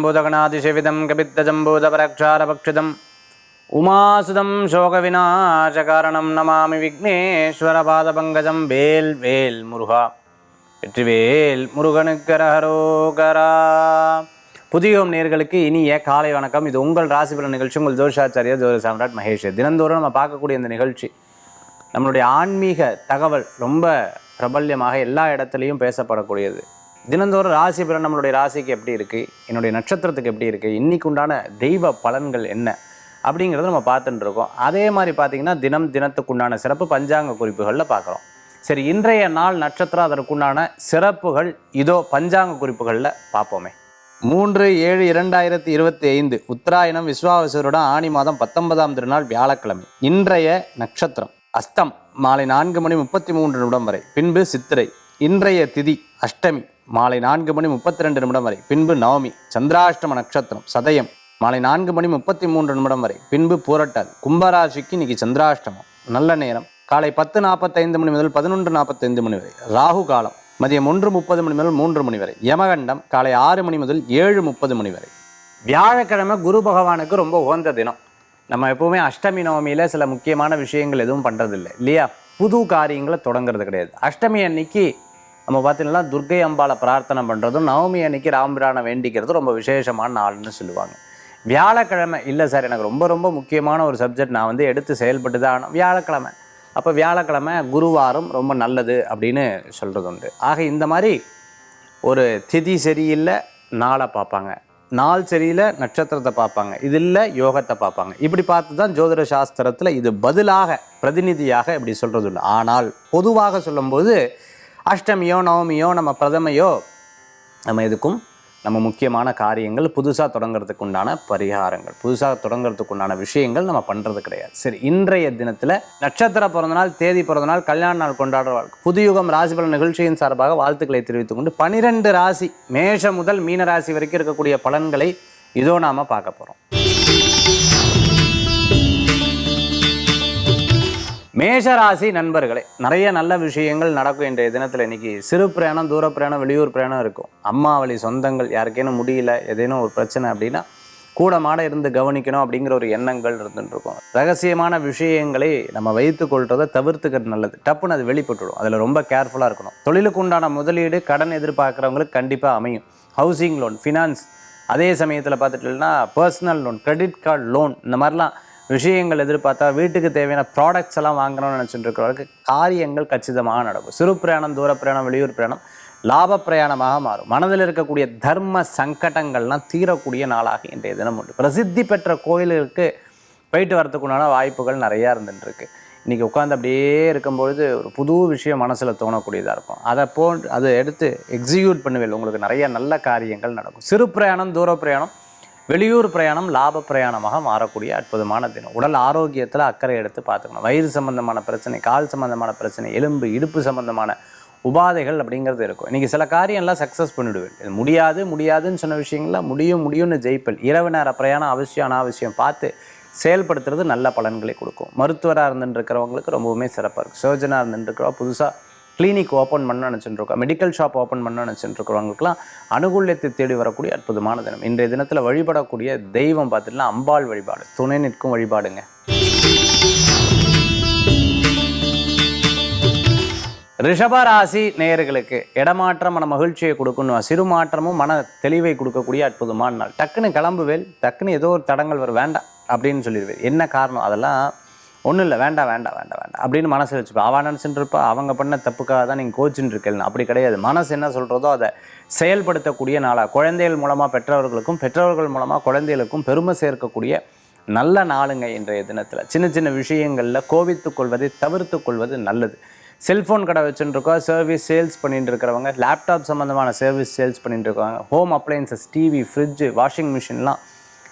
பூதகணாதிசிவிதம் கபித்தஜம்பூதபரக்ஷாரபக்ஷிதம் உமாசுதம் சோக சோகவிநாசகாரணம் நமாமி விக்னேஸ்வர பாத பங்கஜம் வேல் வேல் முருகா. வெற்றிவேல் முருகனு கரஹரோகரா புதியோம் நேர்களுக்கு இனிய காலை வணக்கம். இது உங்கள் ராசிபுர நிகழ்ச்சி. உங்கள் ஜோஷாச்சாரியா ஜோதி சாம்ராட் மகேஷ். தினந்தோறும் நம்ம பார்க்கக்கூடிய இந்த நிகழ்ச்சி நம்மளுடைய ஆன்மீக தகவல் ரொம்ப பிரபல்யமாக எல்லா இடத்துலையும் பேசப்படக்கூடியது. தினந்தோறும் ராசி பலன் நம்மளுடைய ராசிக்கு எப்படி இருக்குது என்னுடைய நட்சத்திரத்துக்கு எப்படி இருக்குது இன்றைக்கு உண்டான தெய்வ பலன்கள் என்ன? அப்படிங்கிறத நம்ம பார்த்துட்டு இருக்கோம். அதே மாதிரி பார்த்தீங்கன்னா தினம் தினத்துக்குண்டான சிறப்பு பஞ்சாங்க குறிப்புகளில் பார்க்குறோம். சரி இன்றைய நாள் நட்சத்திரம் அதற்குண்டான சிறப்புகள் இதோ பஞ்சாங்க குறிப்புகளில் பார்ப்போமே. மூன்று ஏழு இரண்டாயிரத்தி இருபத்தி ஐந்து உத்தராயணம் விஸ்வாவசருடன் ஆணி மாதம் பத்தொன்பதாம் திருநாள் வியாழக்கிழமை. இன்றைய நட்சத்திரம் அஸ்தம் மாலை நான்கு மணி முப்பத்தி மூன்று நிமிடம் வரை. பின்பு சித்திரை இன்றைய திதி அஷ்டமி. மாலை நான்கு மணி முப்பத்தி ரெண்டு நிமிடம் வரை. பின்பு நவமி சந்திராஷ்டம நட்சத்திரம் சதயம். மாலை நான்கு மணி முப்பத்தி மூன்று நிமிடம் வரை. பின்பு பூரட்டாதி கும்பராசிக்கு இன்னைக்கு சந்திராஷ்டமம். நல்ல நேரம். காலை பத்து நாற்பத்தைந்து மணி முதல் பதினொன்று நாற்பத்தைந்து மணி வரை. ராகு காலம் மதியம் ஒன்று முப்பது மணி முதல் மூன்று மணி வரை. யமகண்டம் காலை ஆறு மணி முதல் ஏழு முப்பது மணி வரை. வியாழக்கிழமை குரு பகவானுக்கு ரொம்ப உகந்த தினம். நம்ம எப்பவுமே அஷ்டமி நவமியில் சில முக்கியமான விஷயங்கள் எதுவும் பண்ணுறதில்லை இல்லையா? புது காரியங்களை தொடங்குறது கிடையாது. அஷ்டமி அன்னைக்கு நம்ம பார்த்தீங்கன்னா துர்க்கை அம்பாளை பிரார்த்தனை பண்ணுறதும் நவமி அன்னைக்கு ராம்பிரானை வேண்டிக்கிறதும் ரொம்ப விசேஷமான நாள்னு சொல்லுவாங்க. வியாழக்கிழமை இல்லை சார் எனக்கு ரொம்ப ரொம்ப முக்கியமான ஒரு சப்ஜெக்ட் நான் வந்து எடுத்து செயல்பட்டு தான் ஆகணும். வியாழக்கிழமை. அப்போ வியாழக்கிழமை குருவாரம் ரொம்ப நல்லது அப்படின்னு சொல்கிறது உண்டு. ஆக இந்த மாதிரி ஒரு திதி சரியில்லை நாளை பார்ப்பாங்க. நாள் சரியில்லை நட்சத்திரத்தை பார்ப்பாங்க. இது இல்லை யோகத்தை பார்ப்பாங்க. இப்படி பார்த்து தான் ஜோதிட சாஸ்திரத்தில் இது பதிலாக பிரதிநிதியாக இப்படி சொல்கிறது உண்டு. ஆனால் பொதுவாக சொல்லும்போது அஷ்டமியோ நவமியோ நம்ம பிரதமையோ நம்ம எதுக்கும் நம்ம முக்கியமான காரியங்கள் புதுசாக தொடங்குறதுக்கு உண்டான பரிகாரங்கள். புதுசாக தொடங்குறதுக்கு உண்டான விஷயங்கள் நம்ம பண்ணுறது கிடையாது. சரி இன்றைய தினத்தில் நட்சத்திர பிறந்தநாள் தேதி பிறந்தநாள் கல்யாண நாள் கொண்டாடுற புதுயுகம் ராசிபலன் நிகழ்ச்சியின் சார்பாக வாழ்த்துக்களை தெரிவித்துக் கொண்டு பனிரெண்டு ராசி மேஷ முதல் மீன ராசி வரைக்கும் இருக்கக்கூடிய பலன்களை இதோ நாம் பார்க்க போகிறோம் மேஷராசி நண்பர்களே நிறைய நல்ல விஷயங்கள் நடக்கும் இன்றைய தினத்தில். இன்னைக்கு சிறு பிரயாணம் தூர பிரயாணம் வெளியூர் பிரயாணம் இருக்கும். அம்மா வழி சொந்தங்கள் யாருக்கேனும் முடியல ஏதேனும் ஒரு பிரச்சனை அப்படின்னா கூட மாட இருந்து கவனிக்கணும் அப்படிங்கிற ஒரு எண்ணங்கள் இருந்துட்டு இருக்கும். ரகசியமான விஷயங்களை நம்ம வைத்து கொள்றதை தவிர்த்துக்கிறது நல்லது. டப்புன்னு அது வெளிப்பட்டுடும். அதில் ரொம்ப கேர்ஃபுல்லாக இருக்கணும். தொழிலுக்கு உண்டான முதலீடு கடன் எதிர்பார்க்குறவங்களுக்கு கண்டிப்பாக அமையும். ஹவுசிங் லோன் ஃபினான்ஸ் அதே சமயத்தில் பார்த்துட்டீங்கன்னா personal loan credit card loan இந்த மாதிரிலாம் விஷயங்கள் எதிர்பார்த்தா வீட்டுக்கு தேவையான ப்ராடக்ட்ஸ் எல்லாம் வாங்கணும்னு நினச்சிட்டு இருக்கிறவருக்கு காரியங்கள் கச்சிதமாக நடக்கும் சிறு பிரயாணம் தூர பிரயாணம் வெளியூர் பிரயாணம் லாப பிரயாணமாக மாறும். மனதில் இருக்கக்கூடிய தர்ம சங்கடங்கள்லாம் தீரக்கூடிய நாளாக இன்றைய தினம் உண்டு. பிரசித்தி பெற்ற கோயிலுக்கு போயிட்டு வரத்துக்குண்டான வாய்ப்புகள் நிறையா இருந்துட்டுருக்கு இன்றைக்கி உட்காந்து அப்படியே இருக்கும்பொழுது ஒரு புது விஷயம் மனசில் தோணக்கூடியதாக இருக்கும். அதை போ அதை எடுத்து எக்ஸிக்யூட் பண்ணுவேன் உங்களுக்கு நிறைய நல்ல காரியங்கள் நடக்கும். சிறு பிரயாணம் தூர பிரயாணம் வெளியூர் பிரயாணம் லாப பிரயாணமாக மாறக்கூடிய அற்புதமான தினம். உடல் ஆரோக்கியத்தில் அக்கறை எடுத்து பார்த்துக்கணும். வயிறு சம்பந்தமான பிரச்சனை கால் சம்பந்தமான பிரச்சனை எலும்பு இடுப்பு சம்பந்தமான உபாதைகள் அப்படிங்கிறது இருக்கும். இன்றைக்கி சில காரியம்லாம் சக்ஸஸ் பண்ணிவிடுவேன் இது முடியாது முடியாதுன்னு சொன்ன விஷயங்கள்லாம் முடியும் முடியும்னு ஜெயிப்பல் இரவு நேர பிரயாணம் அவசியம் அனாவசியம் பார்த்து செயல்படுத்துறது நல்ல பலன்களை கொடுக்கும். மருத்துவராக இருந்துட்டு இருக்கிறவங்களுக்கு ரொம்பவுமே சிறப்பாக இருக்கும். சர்ஜனாக இருந்துட்டு இருக்கிறவங்க புதுசாக கிளினிக் ஓப்பன் பண்ண நினச்சிட்டு இருக்கோம் மெடிக்கல் ஷாப் ஓப்பன் பண்ண நினச்சிட்டுருக்கிறவங்களுக்குலாம் அனுகூல்யத்தை தேடி வரக்கூடிய அற்புதமான தினம். இன்றைய தினத்தில் வழிபடக்கூடிய தெய்வம் பார்த்துட்டுனா அம்பாள் வழிபாடு. துணை நிற்கும் வழிபாடுங்க. ரிஷபராசி நேயர்களுக்கு இடமாற்றம் மன மகிழ்ச்சியை கொடுக்கணும். சிறு மாற்றமும் மன தெளிவை கொடுக்கக்கூடிய அற்புதமான நாள். டக்குன்னு கிளம்புவேல் டக்குன்னு ஏதோ ஒரு தடங்கள் வர வேண்டாம் அப்படின்னு சொல்லிடுவேன். என்ன காரணம்? அதெல்லாம் ஒன்றும் இல்லை வேண்டாம் வேண்டாம் வேண்டாம் வேண்டாம் அப்படின்னு மனசு வச்சுப்பா. அவன் நினச்சிட்டு இருப்பா அவங்க பண்ண தப்புக்காக தான் நீங்கள் கோச்சின்னு இருக்கேன் அப்படி கிடையாது. மனசு என்ன சொல்கிறதோ அதை செயல்படுத்தக்கூடிய நாளாக குழந்தைகள் மூலமாக பெற்றவர்களுக்கும் பெற்றவர்கள் மூலமாக குழந்தைகளுக்கும் பெருமை சேர்க்கக்கூடிய நல்ல நாளுங்க இன்றைய தினத்தில். சின்ன சின்ன விஷயங்களில் கோவித்து கொள்வதை தவிர்த்து கொள்வது நல்லது. செல்ஃபோன் கடை வச்சுட்டுருக்கோம் சர்வீஸ் சேல்ஸ் பண்ணிட்டு இருக்கிறவங்க லேப்டாப் சம்மந்தமான சர்வீஸ் சேல்ஸ் பண்ணிட்டு இருக்காங்க home appliances TV fridge washing மிஷின்லாம்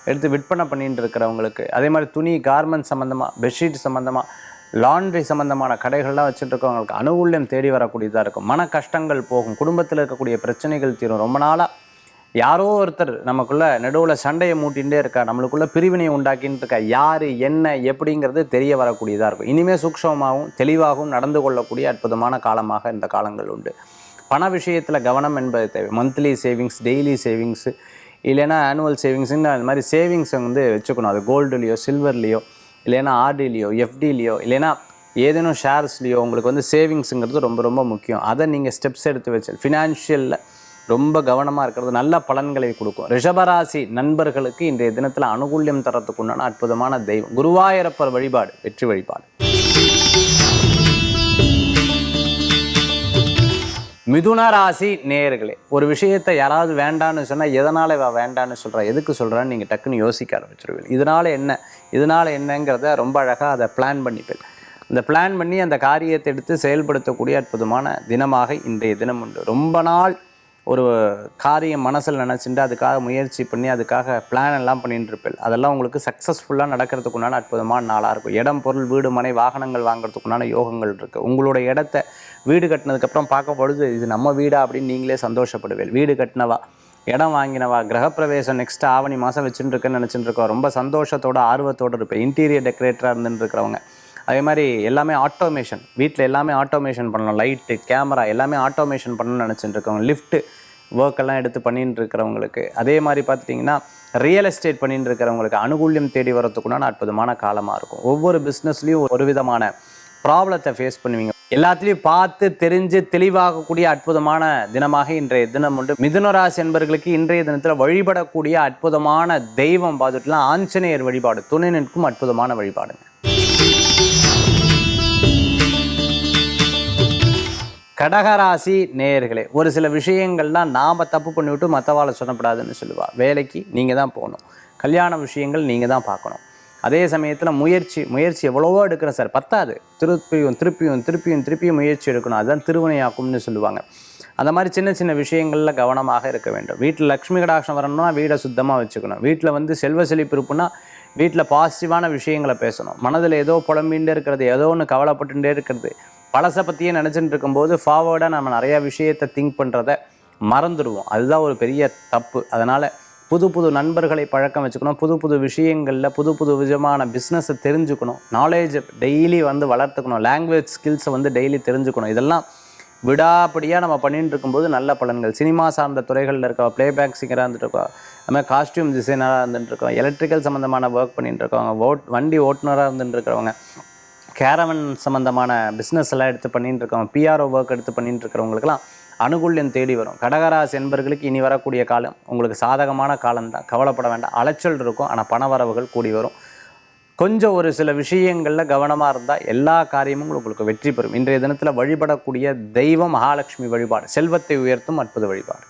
எடுத்து விற்பனை பண்ணிட்டு இருக்கிறவங்களுக்கு அதே மாதிரி துணி கார்மெண்ட் சம்மந்தமாக பெட்ஷீட் சம்மந்தமாக லாண்ட்ரி சம்மந்தமான கடைகள்லாம் வச்சுட்டு இருக்கவங்களுக்கு அனுகூல்யம் தேடி வரக்கூடியதாக இருக்கும். மன கஷ்டங்கள் போகும். குடும்பத்தில் இருக்கக்கூடிய பிரச்சனைகள் தீரும். ரொம்ப நாளாக யாரோ ஒருத்தர் நமக்குள்ள நடுவில் சண்டையை மூட்டிகிட்டே இருக்கா நம்மளுக்குள்ளே பிரிவினையை உண்டாக்கின்னு இருக்கா யார் என்ன எப்படிங்கிறது தெரிய வரக்கூடியதாக இருக்கும். இனிமேல் சூக்ஷமாகவும் தெளிவாகவும் நடந்து கொள்ளக்கூடிய அற்புதமான காலமாக இந்த காலங்கள் உண்டு. பண விஷயத்தில் கவனம் என்பது தேவை. மந்த்லி சேவிங்ஸ் டெய்லி சேவிங்ஸு இல்லைன்னா ஆனுவல் சேவிங்ஸ்ன்னு அந்த மாதிரி சேவிங்ஸ் வந்து வச்சுக்கணும். அது கோல்டுலேயோ சில்வர்லேயோ இல்லைன்னா ஆர்டிலேயோ எஃப்டிலேயோ இல்லைன்னா ஏதேனும் ஷேர்ஸ்லேயோ உங்களுக்கு வந்து சேவிங்ஸுங்கிறது ரொம்ப ரொம்ப முக்கியம். அதை நீங்கள் ஸ்டெப்ஸ் எடுத்து வச்சு ஃபினான்ஷியலில் ரொம்ப கவனமாக இருக்கிறது நல்ல பலன்களை கொடுக்கும். ரிஷபராசி நண்பர்களுக்கு இன்றைய தினத்தில் அனுகூல்யம் தரத்துக்கு உண்டான அற்புதமான தெய்வம். குருவாயிரப்பர் வழிபாடு வெற்றி வழிபாடு. மிதுன ராசி நேயர்களே ஒரு விஷயத்தை யாராவது வேண்டான்னு சொன்னால் எதனால் இவ வேண்டான்னு சொல்கிறா எதுக்கு சொல்கிறான்னு நீங்கள் டக்குன்னு யோசிக்க ஆரம்பிச்சிருவீங்க. இதனால் என்ன இதனால் என்னங்கிறத ரொம்ப அழகாக அதை பிளான் பண்ணிப்பேன். இந்த பிளான் பண்ணி அந்த காரியத்தை எடுத்து செயல்படுத்தக்கூடிய அற்புதமான தினமாக இன்றைய தினம் உண்டு. ரொம்ப நாள் ஒரு காரியம் மனசில் நினச்சிட்டு அதுக்காக முயற்சி பண்ணி அதுக்காக பிளான் எல்லாம் பண்ணிட்டு இருப்பேன் அதெல்லாம் உங்களுக்கு சக்ஸஸ்ஃபுல்லாக நடக்கிறதுக்குனால அற்புதமான நாளாக இருக்கும். இடம் பொருள் வீடு மனை வாகனங்கள் வாங்குறதுக்குனால யோகங்கள் இருக்குது உங்களோட இடத்த வீடு கட்டினதுக்கப்புறம் பார்க்க பொழுது இது நம்ம வீடா அப்படின்னு நீங்களே சந்தோஷப்படுவேன் வீடு கட்டினவா இடம் வாங்கினவா கிரகப்பிரவேசம் நெக்ஸ்ட் ஆவணி மாதம் வச்சுட்டு இருக்கேன்னு நினச்சிட்டு இருக்கோம் ரொம்ப சந்தோஷத்தோட ஆர்வத்தோடு இருப்பேன். இன்டீரியர் டெக்கரேட்டராக இருந்துட்டு இருக்கிறவங்க அதே மாதிரி எல்லாமே ஆட்டோமேஷன் வீட்டில் எல்லாமே ஆட்டோமேஷன் பண்ணணும் லைட்டு கேமரா எல்லாமே ஆட்டோமேஷன் பண்ணணும்னு நினச்சிட்டு இருக்கோம் லிஃப்ட்டு ஒர்க் எல்லாம் எடுத்து பண்ணிட்டு இருக்கிறவங்களுக்கு அதே மாதிரி பார்த்துட்டிங்கன்னா ரியல் எஸ்டேட் பண்ணிட்டு இருக்கிறவங்களுக்கு அனுகூல்யம் தேடி வரத்துக்குன்னா அற்புதமான காலமாக இருக்கும். ஒவ்வொரு பிஸ்னஸ்லேயும் ஒரு விதமான ப்ராப்ளத்தை ஃபேஸ் பண்ணுவீங்க. எல்லாத்துலேயும் பார்த்து தெரிஞ்சு தெளிவாகக்கூடிய அற்புதமான தினமாக இன்றைய தினம் உண்டு. மிதுனராசி என்பர்களுக்கு இன்றைய தினத்தில் வழிபடக்கூடிய அற்புதமான தெய்வம் பார்த்துட்டுலாம் ஆஞ்சநேயர் வழிபாடு துணை நிற்கும் அற்புதமான வழிபாடுங்க. கடகராசி நேயர்களே ஒரு சில விஷயங்கள்லாம் நாம் தப்பு பண்ணிவிட்டு மற்றவாளை சொல்லப்படாதுன்னு சொல்லுவாள் வேலைக்கு நீங்கள் தான் போகணும். கல்யாண விஷயங்கள் நீங்கள் தான் பார்க்கணும். அதே சமயத்தில் முயற்சி முயற்சி எவ்வளவோ எடுக்கிறேன் சார். பத்தாது. திருப்பியும் திருப்பியும் திருப்பியும் திருப்பியும் முயற்சி எடுக்கணும். அதுதான் திருவினையாக்கும்னு சொல்லுவாங்க. அந்த மாதிரி சின்ன சின்ன விஷயங்களில் கவனமாக இருக்க வேண்டும். வீட்டில் லக்ஷ்மி கடாட்சம் வரணும்னா வீடை சுத்தமாக வச்சுக்கணும். வீட்டில் வந்து செல்வ செழிப்பு இருப்புன்னா வீட்டில் பாசிட்டிவான விஷயங்களை பேசணும். மனதில் ஏதோ புலம்பின்ண்டே இருக்கிறது ஏதோ ஒன்று கவலைப்பட்டுட்டே இருக்கிறது. பழசை பற்றியே நினச்சிட்டு இருக்கும்போது ஃபார்வர்டாக நம்ம நிறையா விஷயத்தை திங்க் பண்ணுறத மறந்துடுவோம். அதுதான் ஒரு பெரிய தப்பு. அதனால் புது புது நண்பர்களை பழக்கம் வச்சுக்கணும். புது புது விஷயங்களில் புது புது விதமான பிஸ்னஸை தெரிஞ்சுக்கணும். நாலேஜ் டெய்லி வந்து வளர்த்துக்கணும். லாங்குவேஜ் ஸ்கில்ஸை வந்து டெய்லி தெரிஞ்சுக்கணும். இதெல்லாம் விடாப்படியாக நம்ம பண்ணிட்டு இருக்கும்போது நல்ல பலன்கள். சினிமா சார்ந்த துறைகளில் இருக்க பிளேபேக் சிங்கராக இருந்துட்டு இருக்கோம் அது மாதிரி காஸ்டியூம் டிசைனராக இருந்துட்டு இருக்கோம் எலக்ட்ரிக்கல் சம்மந்தமான ஒர்க் பண்ணிட்டு இருக்கவங்க ஓட் வண்டி ஓட்டுநராக இருந்துட்டு இருக்கிறவங்க கேரவன் சம்மந்தமான பிஸ்னஸ் எல்லாம் எடுத்து பண்ணிட்டு இருக்கவங்க பிஆர்ஓ ஒர்க் எடுத்து பண்ணிட்டு இருக்கிறவங்களுக்குலாம் அனுகூல்யம் தேடி வரும். கடகராசி என்பர்களுக்கு இனி வரக்கூடிய காலம் உங்களுக்கு சாதகமான காலம்தான். கவலைப்பட வேண்டாம். அலைச்சல் இருக்கும். ஆனால் பணவரவுகள் கூடி வரும். கொஞ்சம் ஒரு சில விஷயங்களில் கவனமாக இருந்தால் எல்லா காரியமும் உங்களுக்கு வெற்றி பெறும். இன்றைய தினத்தில் வழிபடக்கூடிய தெய்வம் மகாலட்சுமி வழிபாடு. செல்வத்தை உயர்த்தும் அற்புத வழிபாடு.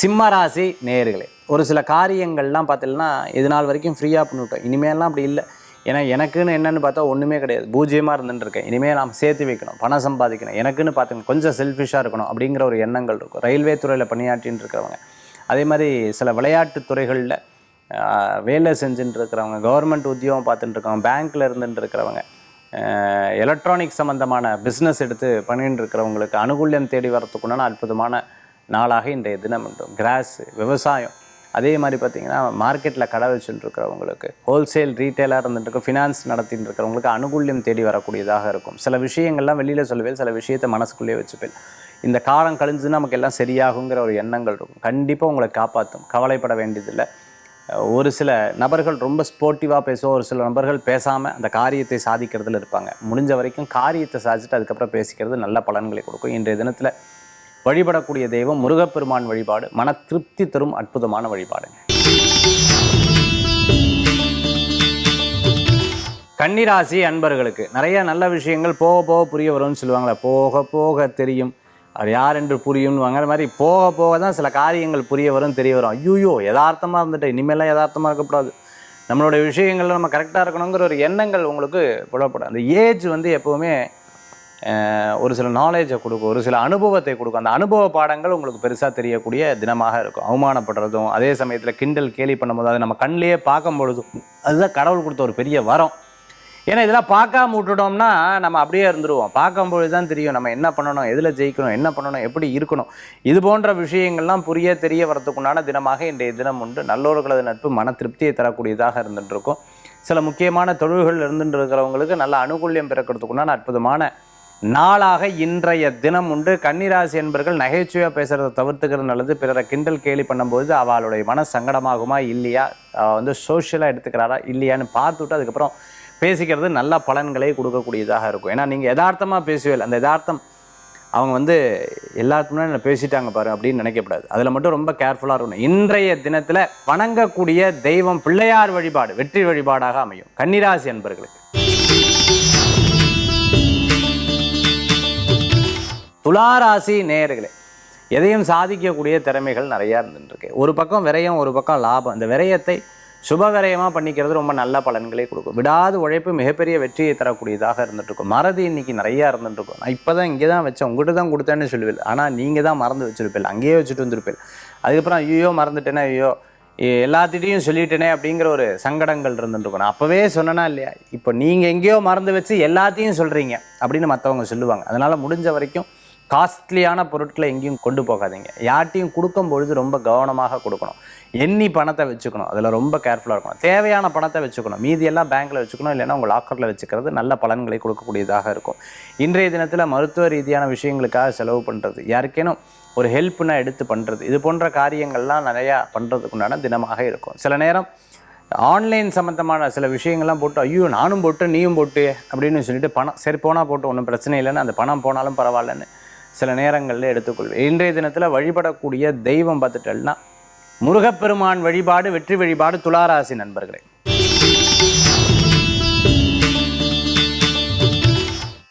சிம்மராசி நேயர்களே ஒரு சில காரியங்கள்லாம் பார்த்தீங்கன்னா இது நாள் வரைக்கும் ஃப்ரீயாக பண்ணிவிட்டோம். இனிமேலாம் அப்படி இல்லை. ஏன்னா எனக்குன்னு என்னென்னு பார்த்தா ஒன்றுமே கிடையாது. பூஜ்ஜியமாக இருந்துட்டு இருக்கேன். இனிமேல் நாம் சேர்த்து வைக்கணும். பணம் சம்பாதிக்கணும். எனக்குன்னு பார்த்துங்க கொஞ்சம் செல்ஃபிஷாக இருக்கணும் அப்படிங்கிற ஒரு எண்ணங்கள் இருக்கும். ரயில்வே துறையில் பணியாற்றின்னு இருக்கிறவங்க. அதே மாதிரி சில விளையாட்டு துறைகளில் வேலை செஞ்சுட்டு இருக்கிறவங்க கவர்மெண்ட் உத்தியோகம் பார்த்துட்டு இருக்கவங்க பேங்க்கில் இருந்துட்டு இருக்கிறவங்க எலக்ட்ரானிக் சம்மந்தமான பிஸ்னஸ் எடுத்து பண்ணிட்டு இருக்கிறவங்களுக்கு அனுகூல்யம் தேடி வரத்துக்குண்டான அற்புதமான நாளாக இன்றைய தினம் என்றும் கிராஸு விவசாயம். அதே மாதிரி பார்த்தீங்கன்னா மார்க்கெட்டில் கடை வச்சுட்டு இருக்கிறவங்களுக்கு ஹோல்சேல் ரீட்டைலாக இருந்துட்டு ஃபினான்ஸ் நடத்திட்டு இருக்கிறவங்களுக்கு அனுகூல்யம் தேடி வரக்கூடியதாக இருக்கும். சில விஷயங்கள்லாம் வெளியில் சொல்லுவேன் சில விஷயத்தை மனசுக்குள்ளேயே வச்சுப்பேன். இந்த காலம் கழிஞ்சு நமக்கு எல்லாம் சரியாகுங்கிற ஒரு எண்ணங்கள் இருக்கும். கண்டிப்பாக உங்களை காப்பாற்றும் கவலைப்பட வேண்டியதில்லை. ஒரு சில நபர்கள் ரொம்ப ஸ்போர்ட்டிவாக பேசுவோம் ஒரு சில நபர்கள் பேசாமல் அந்த காரியத்தை சாதிக்கிறதுல இருப்பாங்க. முடிஞ்ச வரைக்கும் காரியத்தை சாதிச்சுட்டு அதுக்கப்புறம் பேசிக்கிறது நல்ல பலன்களை கொடுக்கும். இன்றைய தினத்தில் வழிபடக்கூடிய தெய்வம் முருகப்பெருமான் வழிபாடு. மன திருப்தி தரும் அற்புதமான வழிபாடுங்க. கன்னிராசி அன்பர்களுக்கு நிறைய நல்ல விஷயங்கள் போக போக புரிய வரும்னு சொல்லுவாங்களே போக போக தெரியும். அது யார் என்று புரியும்னு வாங்கிற மாதிரி போக போக தான் சில காரியங்கள் புரிய வரும் தெரிய வரும். ஐயோ யதார்த்தமாக இருந்துட்டு இனிமேலாம் யதார்த்தமாக இருக்கக்கூடாது. நம்மளுடைய விஷயங்கள்ல நம்ம கரெக்டாக இருக்கணுங்கிற ஒரு எண்ணங்கள் உங்களுக்கு புலப்படும். அந்த ஏஜ் வந்து எப்போவுமே ஒரு சில நாலேஜை கொடுக்கும் ஒரு சில அனுபவத்தை கொடுக்கும் அந்த அனுபவ பாடங்கள் உங்களுக்கு பெருசாக தெரியக்கூடிய தினமாக இருக்கும். அவமானப்படுறதும் அதே சமயத்தில் கிண்டல் கேலி பண்ணும்போது அதை நம்ம கண்ணிலேயே பார்க்கும் பொழுதும் அதுதான் கடவுள் கொடுத்த ஒரு பெரிய வரம். ஏன்னா இதெல்லாம் பார்க்காம விட்டுட்டோம்னா நம்ம அப்படியே இருந்துருவோம். பார்க்கும்பொழுது தான் தெரியும் நம்ம என்ன பண்ணணும் எதில் ஜெயிக்கணும் என்ன பண்ணணும் எப்படி இருக்கணும். இது போன்ற விஷயங்கள்லாம் புரிய தெரிய வரதுக்குண்டான தினமாக இன்றைய தினம் உண்டு. நல்லோர்களது நட்பு மன திருப்தியை தரக்கூடியதாக இருந்துகிட்டு இருக்கும் சில முக்கியமான தொழில்கள் இருந்துட்டு இருக்கிறவங்களுக்கு நல்ல அனுகூல்யம் பிறக்கிறதுக்குண்டான அற்புதமான நாளாக இன்றைய தினம் உண்டு. கன்னிராசி என்பர்கள் நகைச்சுவையாக பேசுகிறத தவிர்த்துக்கிறது நல்லது. பிறரை கிண்டல் கேலி பண்ணும்போது அவளுடைய மன சங்கடமாகுமா இல்லையா? வந்து சோஷியலாக எடுத்துக்கிறாரா இல்லையான்னு பார்த்துட்டு அதுக்கப்புறம் பேசிக்கிறது நல்ல பலன்களை கொடுக்கக்கூடியதாக இருக்கும். ஏன்னா நீங்கள் யதார்த்தமாக பேசுவீர்கள். அந்த யதார்த்தம் அவங்க வந்து எல்லாத்துக்கு முன்னாடி என்ன பேசிட்டாங்க பாரு அப்படின்னு நினைக்கக்கூடாது. அதில் மட்டும் ரொம்ப கேர்ஃபுல்லாக இருக்கணும். இன்றைய தினத்தில் வணங்கக்கூடிய தெய்வம் பிள்ளையார் வழிபாடு வெற்றி வழிபாடாக அமையும். கன்னிராசி என்பர்களுக்கு துளாராசி நேயர்களே எதையும் சாதிக்கக்கூடிய திறமைகள் நிறையா இருந்துருக்கு ஒரு பக்கம் விரயம் ஒரு பக்கம் லாபம். இந்த விரயத்தை சுபகரயமாக பண்ணிக்கிறது ரொம்ப நல்ல பலன்களை கொடுக்கும். விடாது உழைப்பு மிகப்பெரிய வெற்றியை தரக்கூடியதாக இருந்துட்டுருக்கும். மறதி இன்னைக்கு நிறையா இருந்துட்டுருக்கும். நான் இப்போ தான் இங்கே தான் வச்சேன். உங்கள்கிட்ட தான் கொடுத்தேன்னு சொல்லுவேன். ஆனால் நீங்கள் தான் மறந்து வச்சுருப்பேன் அங்கேயே வச்சுட்டு வந்திருப்பேன் அதுக்கப்புறம் ஐயோ மறந்துட்டேனே ஐயோ எல்லாத்திட்டையும் சொல்லிட்டேனே அப்படிங்கிற ஒரு சங்கடங்கள் இருந்துட்டு நான் அப்போவே சொன்னேனா இல்லையா? இப்போ நீங்கள் எங்கேயோ மறந்து வச்சு எல்லாத்தையும் சொல்கிறீங்க அப்படின்னு மற்றவங்க சொல்லுவாங்க. அதனால் முடிஞ்ச வரைக்கும் காஸ்ட்லியான பொருட்களை எங்கேயும் கொண்டு போகாதீங்க. யார்ட்டையும் கொடுக்கும் பொழுது ரொம்ப கவனமாக கொடுக்கணும். எண்ணி பணத்தை வச்சுக்கணும். அதில் ரொம்ப கேர்ஃபுல்லாக இருக்கணும். தேவையான பணத்தை வச்சுக்கணும். மீதியெல்லாம் பேங்க்கில் வச்சுக்கணும். இல்லைன்னா உங்கள் லாக்கரில் வச்சுக்கிறது நல்ல பலன்களை கொடுக்கக்கூடியதாக இருக்கும். இன்றைய தினத்தில் மருத்துவ ரீதியான விஷயங்களுக்காக செலவு பண்ணுறது யாருக்கேனும் ஒரு ஹெல்ப்னா எடுத்து பண்ணுறது இது போன்ற காரியங்கள்லாம் நிறையா பண்ணுறதுக்கு உண்டான தினமாக இருக்கும். சில நேரம் ஆன்லைன் சம்மந்தமான சில விஷயங்கள்லாம் போட்டு ஐயோ நானும் போட்டு நீயும் போட்டு அப்படின்னு சொல்லிட்டு பணம் சரி போனால் போட்டு ஒன்றும் பிரச்சனை இல்லைன்னு அந்த பணம் போனாலும் பரவாயில்லன்னு சில நேரங்களில் எடுத்துக்கொள்வேன். இன்றைய தினத்தில் வழிபடக்கூடிய தெய்வம் பார்த்துட்டேன்னா முருகப்பெருமான் வழிபாடு வெற்றி வழிபாடு துளாராசி நண்பர்களே.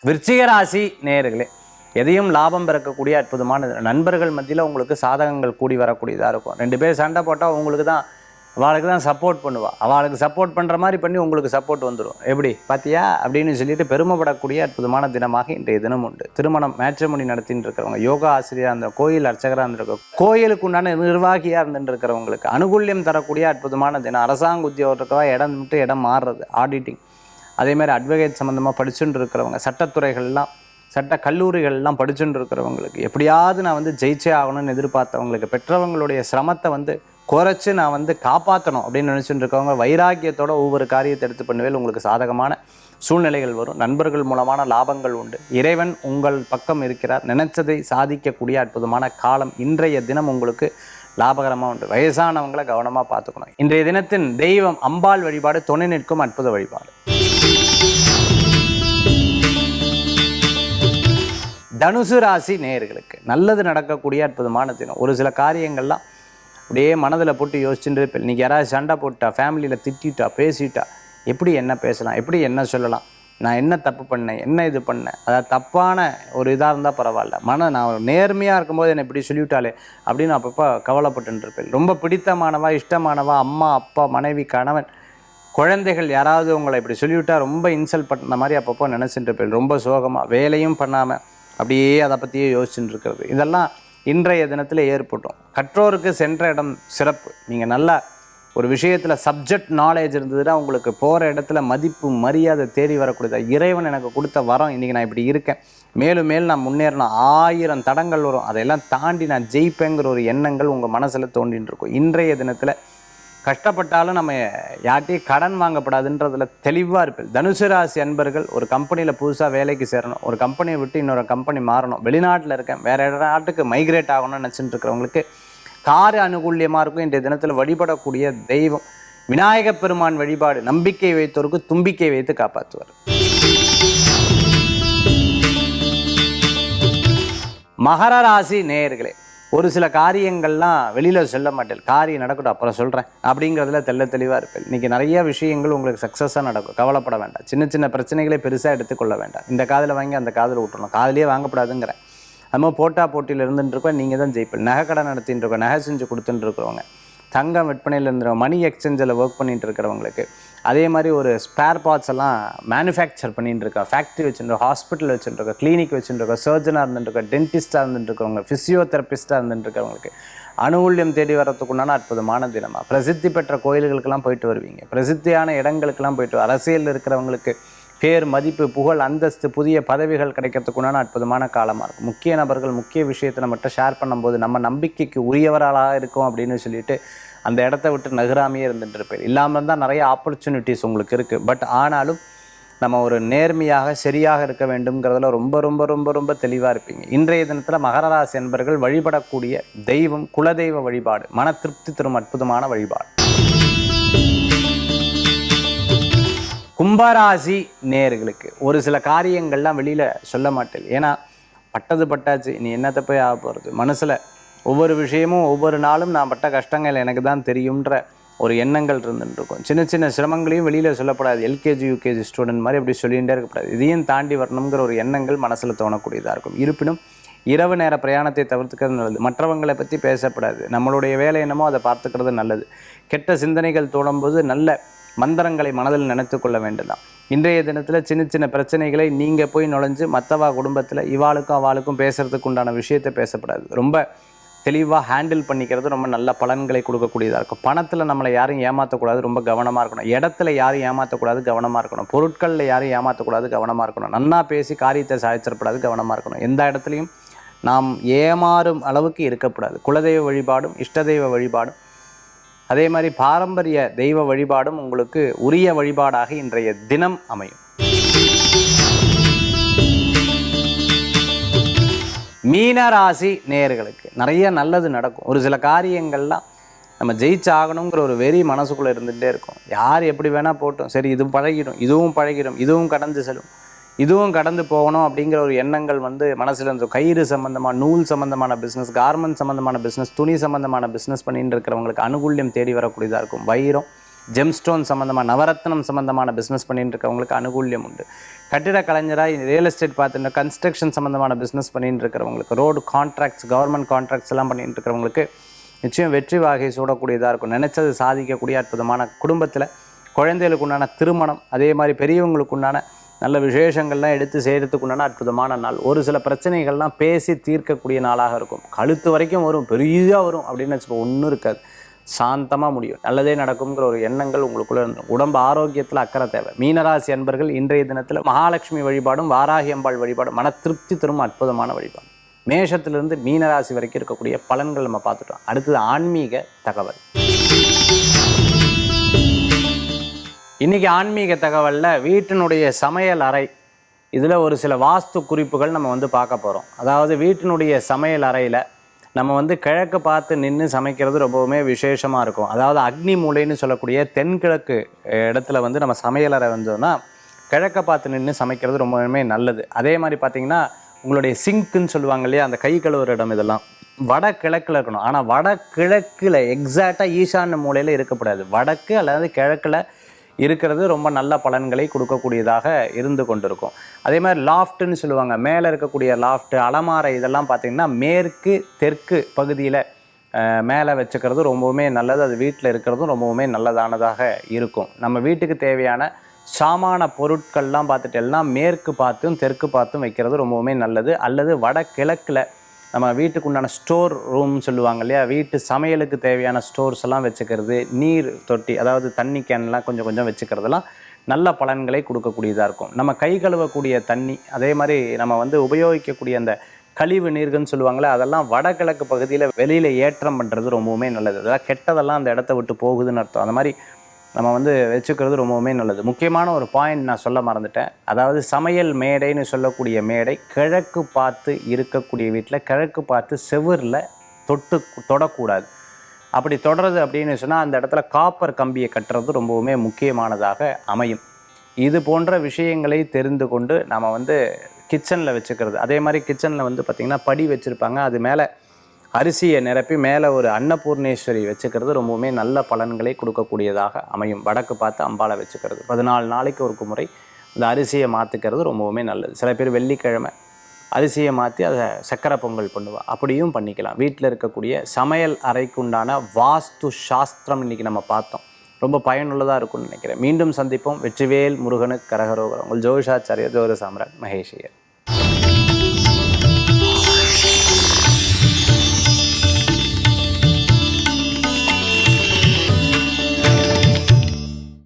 விருச்சிகராசி நேர்களே எதையும் லாபம் பிறக்கக்கூடிய அற்புதமான நண்பர்கள் மத்தியில் உங்களுக்கு சாதகங்கள் கூடி வரக்கூடியதாக இருக்கும். ரெண்டு பேர் சண்டை போட்டால் உங்களுக்கு தான் அவளுக்கு தான் சப்போர்ட் பண்ணுவாள் அவளுக்கு சப்போர்ட் பண்ணுற மாதிரி பண்ணி உங்களுக்கு சப்போர்ட் வந்துடும் எப்படி? பார்த்தியா அப்படின்னு சொல்லிட்டு பெருமைப்படக்கூடிய அற்புதமான தினமாக இன்றைய தினம் உண்டு. திருமணம் மேட்ரிமோனி நடத்தின்னு இருக்கிறவங்க யோகா ஆசிரியராக இருந்த கோயில் அர்ச்சகராக இருந்திருக்க கோயிலுக்கு உண்டான நிர்வாகியாக இருந்துட்டு இருக்கிறவங்களுக்கு அனுகூல்யம் தரக்கூடிய அற்புதமான தினம். அரசாங்க உத்தியோகத்துக்காக இடம் விட்டு இடம் மாறுறது ஆடிட்டிங் அதேமாதிரி அட்வொகேட் சம்மந்தமாக படிச்சுட்டு இருக்கிறவங்க சட்டத்துறைகள்லாம் சட்ட கல்லூரிகள்லாம் படிச்சுட்டு இருக்கிறவங்களுக்கு எப்படியாவது நான் வந்து ஜெயிச்சே ஆகணும்னு எதிர்பார்த்தவங்களுக்கு பெற்றவங்களுடைய சிரமத்தை வந்து குறைச்சி நான் வந்து காப்பாற்றணும் அப்படின்னு நினச்சிட்டு இருக்கவங்க வைராக்கியத்தோட ஒவ்வொரு காரியத்தை எடுத்து பண்ணுவேல் உங்களுக்கு சாதகமான சூழ்நிலைகள் வரும். நண்பர்கள் மூலமான லாபங்கள் உண்டு. இறைவன் உங்கள் பக்கம் இருக்கிறார். நினைச்சதை சாதிக்கக்கூடிய அற்புதமான காலம் இன்றைய தினம் உங்களுக்கு லாபகரமாக உண்டு. வயசானவங்களை கவனமாக பார்த்துக்கணும். இன்றைய தினத்தின் தெய்வம் அம்பாள் வழிபாடு துணை நிற்கும் அற்புத வழிபாடு. தனுசு ராசி நேயர்களுக்கு நல்லது நடக்கக்கூடிய அற்புதமான தினம். ஒரு சில காரியங்கள்லாம் அப்படியே மனதில் போட்டு யோசிச்சுட்டு இருப்பேன் இன்றைக்கி யாராவது சண்டை போட்டா ஃபேமிலியில் திட்டிட்டா பேசிட்டா எப்படி என்ன பேசலாம் எப்படி என்ன சொல்லலாம் நான் என்ன தப்பு பண்ணேன் என்ன இது பண்ணேன் அதாவது தப்பான ஒரு இதாக இருந்தால் பரவாயில்ல. மன நான் நேர்மையாக இருக்கும்போது என்னை இப்படி சொல்லிவிட்டாலே அப்படின்னு அப்பப்போ கவலைப்பட்டுருப்பேன் இருப்பேன். ரொம்ப பிடித்தமானவா இஷ்டமானவா அம்மா அப்பா மனைவி கணவன் குழந்தைகள் யாராவது உங்களை இப்படி சொல்லிவிட்டா ரொம்ப இன்சல்ட் பண்ண மாதிரி அப்பப்போ நினச்சிட்டு இருப்பேன். ரொம்ப சோகமாக வேலையும் பண்ணாமல் அப்படியே அதை பற்றியே யோசிச்சுட்டு இருக்கிறது. இதெல்லாம் இன்றைய தினத்தில் ஏற்பட்டோம். கற்றோருக்கு சென்ற இடம் சிறப்பு. நீங்கள் நல்லா ஒரு விஷயத்தில் சப்ஜெக்ட் நாலேஜ் இருந்ததுன்னா உங்களுக்கு போகிற இடத்துல மதிப்பு மரியாதை தேடி வரக்கூடியதா? இறைவன் எனக்கு கொடுத்த வரம் இன்றைக்கி நான் இப்படி இருக்கேன். மேலும் மேலும் நான் முன்னேறணும். ஆயிரம் தடங்கள் வரும். அதையெல்லாம் தாண்டி நான் ஜெயிப்பேங்கிற ஒரு எண்ணங்கள் உங்கள் மனசில் தோண்டின்னு இருக்கும். இன்றைய தினத்தில் கஷ்டப்பட்டாலும் நம்ம யார்ட்டையும் கடன் வாங்கப்படாதுன்றதுல தெளிவாக இருப்பேன். தனுசு ராசி அன்பர்கள் ஒரு கம்பெனியில் புதுசாக வேலைக்கு சேரணும். ஒரு கம்பெனியை விட்டு இன்னொரு கம்பெனி மாறணும். வெளிநாட்டில் இருக்கேன். வேறு நாட்டுக்கு மைக்ரேட் ஆகணும்னு நினச்சிட்டு இருக்கிறவங்களுக்கு கார் அனுகூல்யமாக இருக்கும். இன்றைய தினத்தில் வழிபடக்கூடிய தெய்வம். விநாயகப் பெருமான் வழிபாடு நம்பிக்கை வைத்தோருக்கு தும்பிக்கை வைத்து காப்பாற்றுவார். மகர ராசி நேயர்களே ஒரு சில காரியங்கள்லாம் வெளியில் சொல்ல மாட்டேன். காரியம் நடக்கட்டும் அப்புறம் சொல்கிறேன் அப்படிங்கிறதுல தெள்ள தெளிவாக இருப்பேன். இன்றைக்கி நிறைய விஷயங்கள் உங்களுக்கு சக்ஸஸாக நடக்கும். கவலைப்பட வேண்டாம். சின்ன சின்ன பிரச்சனைகளை பெருசாக எடுத்துக்கொள்ள வேண்டாம். இந்த காதில் வாங்கி அந்த காதில் விட்டுறணும் காதிலே வாங்கப்படாதுங்கிறேன். அது மாதிரி போட்டா போட்டியில் இருந்துட்டு இருக்கோம். நீங்கள் தான் ஜெயிப்பேன் நகை கடை நடத்தின்னு இருக்கோம். நகை செஞ்சு கொடுத்துட்டு இருக்கிறவங்க. தங்கம் விற்பனையில் இருந்துருவோம் மணி எக்ஸ்சேஞ்சில் ஒர்க் பண்ணிகிட்டு இருக்கிறவங்களுக்கு. அதே மாதிரி ஒரு ஸ்பேர் பார்ட்ஸ் எல்லாம் மேனுஃபேக்சர் பண்ணிட்டு இருக்கா ஃபேக்ட்ரி வச்சுருக்கோம் ஹாஸ்பிட்டல் வச்சுருக்கோம் கிளினிக் வச்சுருக்கோம் சர்ஜனாக இருந்துருக்கோம் டென்டிஸ்ட்டாக இருந்துட்டு ஃபிசியோதெரபிஸ்ட்டாக ஃபிசியோதெரபிஸ்டாக இருந்துட்டு இருக்கிறவங்களுக்கு. அனுகூல்யம் தேடி வரத்துக்குண்டான அற்புதமான தினமாக பிரசித்தி பெற்ற கோயில்களுக்கெல்லாம் போயிட்டு வருவீங்க. பிரசித்தியான இடங்களுக்கெல்லாம் போயிட்டு அரசியலில் இருக்கிறவங்களுக்கு பேர் மதிப்பு புகழ் அந்தஸ்து புதிய பதவிகள் கிடைக்கிறதுக்குண்டான அற்புதமான காலமாக இருக்கும். முக்கிய நபர்கள் முக்கிய விஷயத்தை நம்மகிட்ட ஷேர் பண்ணும்போது நம்ம நம்பிக்கைக்கு உரியவர்களாக இருக்கும் அப்படின்னு சொல்லிட்டு அந்த இடத்த விட்டு நகராமையே இருந்துட்டு இருப்பேன். இல்லாமல் தான் நிறைய ஆப்பர்ச்சுனிட்டிஸ் உங்களுக்கு இருக்குது பட் ஆனாலும் நம்ம ஒரு நேர்மையாக சரியாக இருக்க வேண்டும்ங்கிறதுல ரொம்ப ரொம்ப ரொம்ப ரொம்ப தெளிவாக இருப்பீங்க. இன்றைய தினத்தில் மகர ராசி என்பர்கள் வழிபடக்கூடிய தெய்வம் குலதெய்வ வழிபாடு மன திருப்தி தரும் அற்புதமான வழிபாடு. கும்பராசி நேர்களுக்கு ஒரு சில காரியங்கள்லாம் வெளியில் சொல்ல மாட்டேன். ஏன்னா பட்டது பட்டாச்சு நீ என்னத்தை போய் ஆக போகிறது மனசில் ஒவ்வொரு விஷயமும் ஒவ்வொரு நாளும் நான் பட்ட கஷ்டங்கள் எனக்கு தான் தெரியுன்ற ஒரு எண்ணங்கள் இருந்துட்டுருக்கும். சின்ன சின்ன சிரமங்களையும் வெளியில் சொல்லப்படாது. எல்கேஜி யூகேஜி ஸ்டூடெண்ட் மாதிரி அப்படி சொல்லிகிட்டே இருக்கக்கூடாது. இதையும் தாண்டி வரணுங்கிற ஒரு எண்ணங்கள் மனசில் தோணக்கூடியதாக இருக்கும். இருப்பினும் இரவு நேர பிரயாணத்தை தவிர்த்துக்கிறது நல்லது. மற்றவங்களை பற்றி பேசப்படாது. நம்மளுடைய வேலை என்னமோ அதை பார்த்துக்கிறது நல்லது. கெட்ட சிந்தனைகள் தோணும்போது நல்ல மந்திரங்களை மனதில் நினைத்து கொள்ள வேண்டும்தான் இன்றைய தினத்தில் சின்ன சின்ன பிரச்சனைகளை நீங்கள் போய் நுழைஞ்சு மற்றவா குடும்பத்தில் இவாளுக்கும் அவளுக்கும் பேசுகிறதுக்கு உண்டான விஷயத்தை பேசப்படாது. ரொம்ப தெளிவாக ஹேண்டில் பண்ணிக்கிறது ரொம்ப நல்ல பலன்களை கொடுக்கக்கூடியதாக இருக்கும். பணத்தில் நம்மளை யாரும் ஏமாற்றக்கூடாது ரொம்ப கவனமாக இருக்கணும். இடத்துல யாரும் ஏமாற்றக்கூடாது கவனமாக இருக்கணும். பொருட்களில் யாரும் ஏமாற்றக்கூடாது கவனமாக இருக்கணும். நன்னா பேசி காரியத்தை சாதிச்சிடக்கூடாது கவனமாக இருக்கணும். எந்த இடத்துலையும் நாம் ஏமாறும் அளவுக்கு இருக்கக்கூடாது குலதெய்வ வழிபாடும் இஷ்ட தெய்வ வழிபாடும் அதே மாதிரி பாரம்பரிய தெய்வ வழிபாடும் உங்களுக்கு உரிய வழிபாடாக இன்றைய தினம் அமையும். மீனராசி நேயர்களுக்கு நிறைய நல்லது நடக்கும். ஒரு சில காரியங்கள்லாம் நம்ம ஜெயிச்சாகணுங்கிற ஒரு வெறி மனசுக்குள்ளே இருந்துகிட்டே இருக்கும். யார் எப்படி வேணால் போட்டோம். சரி இது பழகிடும் இதுவும் பழகிடும் இதுவும் கடந்து செல்லும். இதுவும் கடந்து போகணும் அப்படிங்கிற ஒரு எண்ணங்கள் வந்து மனசில் இருந்து கயிறு சம்மந்தமான நூல் சம்மந்தமான பிஸ்னஸ் கார்மெண்ட் சம்மந்தமான பிஸ்னஸ் துணி சம்மந்தமான பிஸ்னஸ் பண்ணிட்டு இருக்கிறவங்களுக்கு அனுகூல்யம் தேடி வரக்கூடியதாக இருக்கும். வைரம் ஜெம்ஸ்டோன் சம்மந்தமாக நவரத்னம் சம்மந்தமான பிஸ்னஸ் பண்ணிட்டு இருக்கிறவங்களுக்கு அனுகூல்யம் உண்டு. கட்டிட கலைஞராக ரியல் எஸ்டேட் பார்த்துட்டு கன்ஸ்ட்ரக்ஷன் சம்மந்தமான பிஸ்னஸ் பண்ணிட்டு இருக்கிறவங்களுக்கு ரோடு கான்ட்ராக்ட்ஸ் கவர்மெண்ட் கான்ட்ராக்ட்ஸ் எல்லாம் பண்ணிட்டு இருக்கிறவங்களுக்கு நிச்சயம் வெற்றி வாகை சூடக்கூடியதாக இருக்கும். நினச்சது சாதிக்கக்கூடிய அற்புதமான குடும்பத்தில் குழந்தைகளுக்கு உண்டான திருமணம் அதே மாதிரி பெரியவங்களுக்கு உண்டான நல்ல விசேஷங்கள்லாம் எடுத்து செய்கிறதுக்குண்டான அற்புதமான நாள். ஒரு சில பிரச்சனைகள்லாம் பேசி தீர்க்கக்கூடிய நாளாக இருக்கும். கழுத்து வரைக்கும் வரும் பெரியாக வரும் அப்படின்னு வச்சுக்கோ ஒன்றும் இருக்காது. சாந்தமாக முடியும். நல்லதே நடக்குங்கிற ஒரு எண்ணங்கள் உங்களுக்குள்ளே இருந்துடும் உடம்பு ஆரோக்கியத்தில் அக்கறை தேவை. மீனராசி அன்பர்கள் இன்றைய தினத்தில் மகாலட்சுமி வழிபாடும் வாராகி அம்பாள் வழிபாடும் மன திருப்தி தரும் அற்புதமான வழிபாடு மேஷத்திலிருந்து மீனராசி வரைக்கும் இருக்கக்கூடிய பலன்கள் நம்ம பார்த்துட்டோம். அடுத்தது ஆன்மீக தகவல். இன்றைக்கி ஆன்மீக தகவலில் வீட்டினுடைய சமையல் அறை. இதில் ஒரு சில வாஸ்து குறிப்புகள் நம்ம வந்து பார்க்க போகிறோம் அதாவது வீட்டினுடைய சமையல் அறையில் நம்ம வந்து கிழக்கு பார்த்து நின்று சமைக்கிறது ரொம்பவுமே விசேஷமாக இருக்கும். அதாவது அக்னி மூலைன்னு சொல்லக்கூடிய தென்கிழக்கு இடத்துல வந்து நம்ம சமையல் அறை வந்தோம்னா கிழக்க பார்த்து நின்று சமைக்கிறது ரொம்பவுமே நல்லது. அதே மாதிரி பார்த்திங்கன்னா உங்களுடைய சிங்க்குன்னு சொல்லுவாங்க இல்லையா அந்த கை கழுவுற இடம் இதெல்லாம். வட கிழக்கில் இருக்கணும். ஆனால் வட கிழக்கில் எக்ஸாக்டாக ஈசான மூலையில் இருக்கக்கூடாது வடக்கு அல்லது கிழக்கில் இருக்கிறது ரொம்ப நல்ல பலன்களை கொடுக்கக்கூடியதாக இருந்து கொண்டிருக்கும். அதே மாதிரி லாஃப்ட்டுன்னு சொல்லுவாங்க. மேலே இருக்கக்கூடிய லாஃப்ட் அலமாரை இதெல்லாம் பார்த்திங்கன்னா மேற்கு தெற்கு பகுதியில் மேலே வச்சுக்கிறது ரொம்பவுமே நல்லது. அது வீட்டில் இருக்கிறதும் ரொம்பவுமே நல்லதானதாக இருக்கும். நம்ம வீட்டுக்கு தேவையான சாமான பொருட்கள்லாம் பார்த்துட்டேன்னா மேற்கு பார்த்தும் தெற்கு பார்த்தும் வைக்கிறது ரொம்பவுமே நல்லது. அல்லது வட கிழக்கில் நம்ம வீட்டுக்கு உண்டான ஸ்டோர் ரூம்னு சொல்லுவாங்க இல்லையா? வீட்டு சமையலுக்கு தேவையான ஸ்டோர்ஸ் எல்லாம் வச்சுக்கிறது நீர் தொட்டி அதாவது தண்ணி கேன்லாம் கொஞ்சம் கொஞ்சம் வச்சுக்கிறதெல்லாம் நல்ல பலன்களை கொடுக்கக்கூடியதாக இருக்கும். நம்ம கை கழுவக்கூடிய தண்ணி அதே மாதிரி நம்ம வந்து உபயோகிக்கக்கூடிய அந்த கழிவு நீர்கள்னு சொல்லுவாங்களே அதெல்லாம் வடகிழக்கு பகுதியில் வெளியில் ஏற்றம் பண்ணுறது ரொம்பவுமே நல்லது. அதாவது கெட்டதெல்லாம் அந்த இடத்த விட்டு போகுதுன்னு அர்த்தம். அந்த மாதிரி நம்ம வந்து வச்சுக்கிறது ரொம்பவுமே நல்லது. முக்கியமான ஒரு பாயிண்ட் நான் சொல்ல மறந்துட்டேன். அதாவது சமையல் மேடைன்னு சொல்லக்கூடிய மேடை கிழக்கு பார்த்து இருக்கக்கூடிய வீட்டில் கிழக்கு பார்த்து செவுரில் தொட்டு தொடக்கூடாது. அப்படி தொடறது அப்படின்னு சொன்னால் அந்த இடத்துல காப்பர் கம்பியை கட்டுறது ரொம்பவுமே முக்கியமானதாக அமையும். இது போன்ற விஷயங்களை தெரிந்து கொண்டு நம்ம வந்து கிச்சனில் வச்சுக்கிறது. அதே மாதிரி கிச்சனில் வந்து பார்த்திங்கன்னா படி வச்சுருப்பாங்க. அது மேலே அரிசியை நிரப்பி மேலே ஒரு அன்னபூர்ணேஸ்வரி வச்சுக்கிறது ரொம்பவுமே நல்ல பலன்களை கொடுக்கக்கூடியதாக அமையும். வடக்கு பார்த்து அம்பாலை வச்சுக்கிறது. பதினாலு நாளைக்கு ஒரு முறை இந்த அரிசியை மாற்றிக்கிறது ரொம்பவுமே நல்லது. சில பேர் வெள்ளிக்கிழமை அரிசியை மாற்றி அதை சக்கரை பொங்கல் பண்ணுவா. அப்படியும் பண்ணிக்கலாம். வீட்டில் இருக்கக்கூடிய சமையல் அறைக்குண்டான வாஸ்து சாஸ்திரம் இன்றைக்கி நம்ம பார்த்தோம். ரொம்ப பயனுள்ளதாக இருக்கும்னு நினைக்கிறேன். மீண்டும் சந்திப்போம். வெற்றிவேல் முருகனு கரகரோகரம். உங்கள் ஜோதிஷாச்சாரிய ஜோதிட சாம்ராட் மகேஷியர்